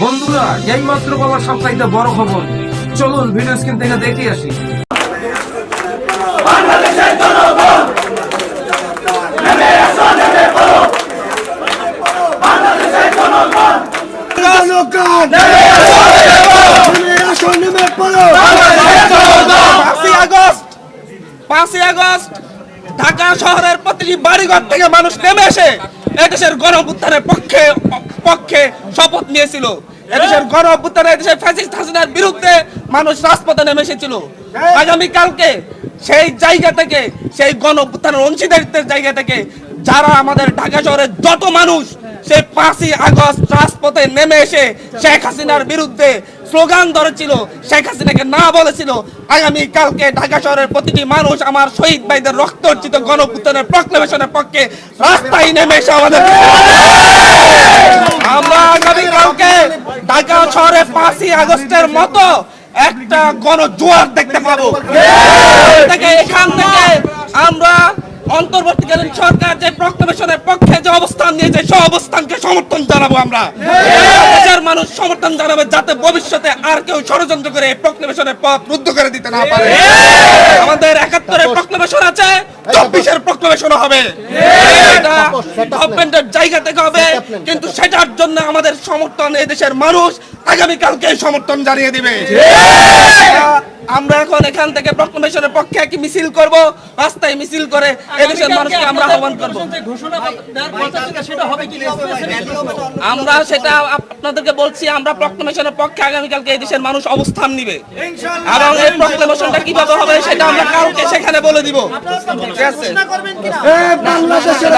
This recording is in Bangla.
বন্ধুরা এই মাত্র বাবার সবচাইতে বড় খবর। চলুন ভিডিও স্ক্রিন থেকে দেখে আসি। জনগণ নেমে আসো নেমে পড়ো। পাঁচই আগস্ট পাঁচই আগস্ট ঢাকা শহরের প্রতিটি বাড়িঘর থেকে মানুষ নেমে এসে এদেশের গণ অভ্যুত্থানের পক্ষে পক্ষে শপথ নিয়েছিল। এদেশের গণ অভ্যুত্থানে এদেশের ফ্যাসিস্ট হাসিনার বিরুদ্ধে মানুষ রাজপথে নেমে এসেছিল। আগামী কালকে সেই জায়গা থেকে সেই গণ অভ্যুত্থানের অংশীদারিত্বের জায়গা থেকে যারা আমাদের ঢাকা শহরের যত মানুষ সেই পাঁচই আগস্ট রাজপথে নেমে এসে শেখ হাসিনার বিরুদ্ধে স্লোগান ধরেছিল শেখ হাসিনাকে না বলেছিল আগামী কালকে ঢাকা শহরের প্রতিটি মানুষ আমার শহীদ ভাইদের রক্ত অর্জিত গণপুত্তনের প্রক্লেমেশনের পক্ষে রাস্তায় নেমে এসে আমাদের আমরা আগামী কালকে ঢাকা শহরে পাঁচই আগস্টের মতো একটা গণজোয়ার দেখতে পাবো। এখান থেকে আমরা অন্তর্বর্তীকালীন সরকার যে প্রক্লেমেশনের পক্ষে যে অবস্থান নিয়েছে সে অবস্থানকে সমর্থন জানাব আমরা। দেশের মানুষ সমর্থন জানাবে যাতে ভবিষ্যতে আর কেউ ষড়যন্ত্র করে এই পথ রুদ্ধ করে দিতে না পারে। আমাদের একাত্তরের প্রক্লেমেশন আছে, চব্বিশের প্রক্লেমেশন হবে। এটা গভর্নমেন্টের জায়গা থেকে হবে। কিন্তু সেটার জন্য আমাদের সমর্থন এই দেশের মানুষ আগামীকালকে সমর্থন জানিয়ে দিবে। আমরা এখন এখান থেকে প্রক্লেমেশনের পক্ষে একটি মিছিল করব। রাস্তায় মিছিল করে এদেশের মানুষকে আমরা আহ্বান করব। আমরা সেটা আপনাদেরকে বলছি আমরা প্রক্লেমেশনের পক্ষে আগামীকালকে এই দেশের মানুষ অবস্থান নিবে। এবং এই প্রক্লেমেশনটা কীভাবে হবে সেটা আমরা কালকে সেখানে বলে দিব। ঠিক আছে। বাংলাদেশের